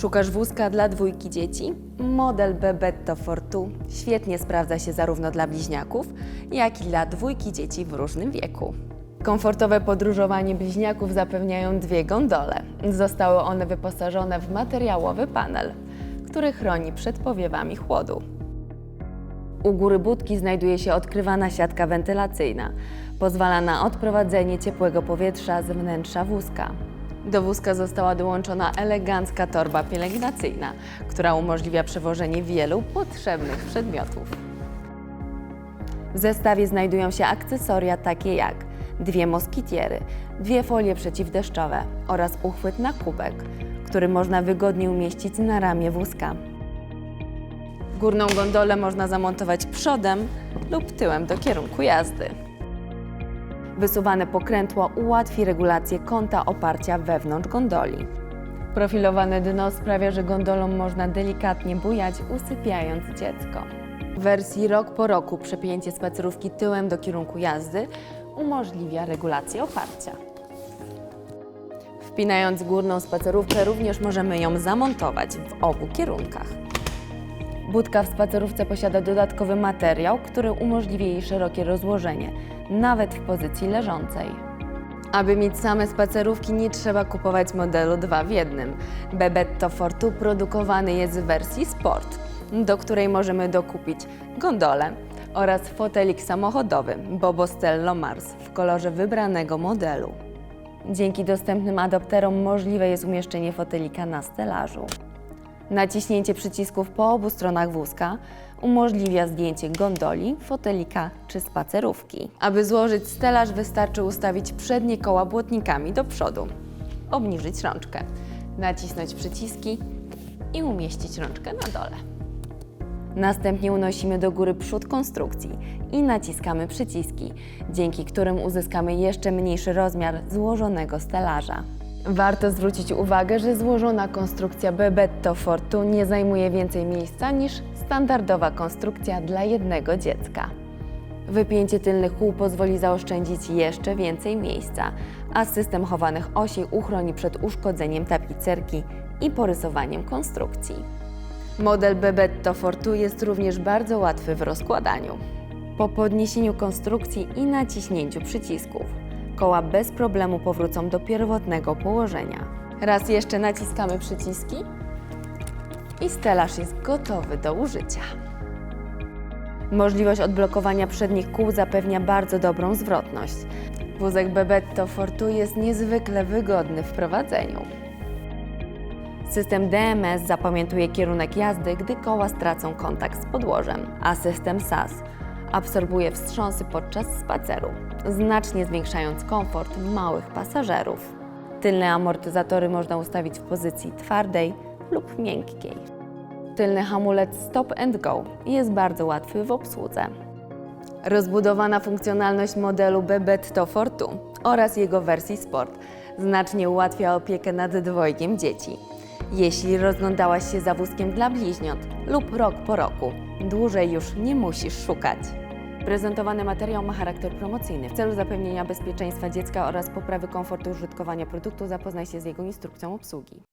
Szukasz wózka dla dwójki dzieci? Model Bebetto Fortu świetnie sprawdza się zarówno dla bliźniaków, jak i dla dwójki dzieci w różnym wieku. Komfortowe podróżowanie bliźniaków zapewniają dwie gondole. Zostały one wyposażone w materiałowy panel, który chroni przed powiewami chłodu. U góry budki znajduje się odkrywana siatka wentylacyjna. Pozwala na odprowadzenie ciepłego powietrza z wnętrza wózka. Do wózka została dołączona elegancka torba pielęgnacyjna, która umożliwia przewożenie wielu potrzebnych przedmiotów. W zestawie znajdują się akcesoria takie jak dwie moskitiery, dwie folie przeciwdeszczowe oraz uchwyt na kubek, który można wygodnie umieścić na ramię wózka. Górną gondolę można zamontować przodem lub tyłem do kierunku jazdy. Wysuwane pokrętło ułatwi regulację kąta oparcia wewnątrz gondoli. Profilowane dno sprawia, że gondolą można delikatnie bujać, usypiając dziecko. W wersji rok po roku przepięcie spacerówki tyłem do kierunku jazdy umożliwia regulację oparcia. Wpinając górną spacerówkę również możemy ją zamontować w obu kierunkach. Budka w spacerówce posiada dodatkowy materiał, który umożliwia jej szerokie rozłożenie, nawet w pozycji leżącej. Aby mieć same spacerówki, nie trzeba kupować modelu 2 w jednym. Bebetto Fortu produkowany jest w wersji Sport, do której możemy dokupić gondolę oraz fotelik samochodowy Bobostello Mars w kolorze wybranego modelu. Dzięki dostępnym adapterom możliwe jest umieszczenie fotelika na stelażu. Naciśnięcie przycisków po obu stronach wózka umożliwia zdjęcie gondoli, fotelika czy spacerówki. Aby złożyć stelaż wystarczy ustawić przednie koła błotnikami do przodu, obniżyć rączkę, nacisnąć przyciski i umieścić rączkę na dole. Następnie unosimy do góry przód konstrukcji i naciskamy przyciski, dzięki którym uzyskamy jeszcze mniejszy rozmiar złożonego stelaża. Warto zwrócić uwagę, że złożona konstrukcja Bebetto Fortu nie zajmuje więcej miejsca niż standardowa konstrukcja dla jednego dziecka. Wypięcie tylnych kół pozwoli zaoszczędzić jeszcze więcej miejsca, a system chowanych osi uchroni przed uszkodzeniem tapicerki i porysowaniem konstrukcji. Model Bebetto Fortu jest również bardzo łatwy w rozkładaniu. Po podniesieniu konstrukcji i naciśnięciu przycisków, koła bez problemu powrócą do pierwotnego położenia. Raz jeszcze naciskamy przyciski i stelaż jest gotowy do użycia. Możliwość odblokowania przednich kół zapewnia bardzo dobrą zwrotność. Wózek Bebetto Fortu jest niezwykle wygodny w prowadzeniu. System DMS zapamiętuje kierunek jazdy, gdy koła stracą kontakt z podłożem, a system SAS absorbuje wstrząsy podczas spaceru, znacznie zwiększając komfort małych pasażerów. Tylne amortyzatory można ustawić w pozycji twardej lub miękkiej. Tylny hamulec Stop and Go jest bardzo łatwy w obsłudze. Rozbudowana funkcjonalność modelu Bebetto Fortu oraz jego wersji Sport znacznie ułatwia opiekę nad dwojgiem dzieci. Jeśli rozglądałaś się za wózkiem dla bliźniąt lub rok po roku, dłużej już nie musisz szukać. Prezentowany materiał ma charakter promocyjny. W celu zapewnienia bezpieczeństwa dziecka oraz poprawy komfortu użytkowania produktu zapoznaj się z jego instrukcją obsługi.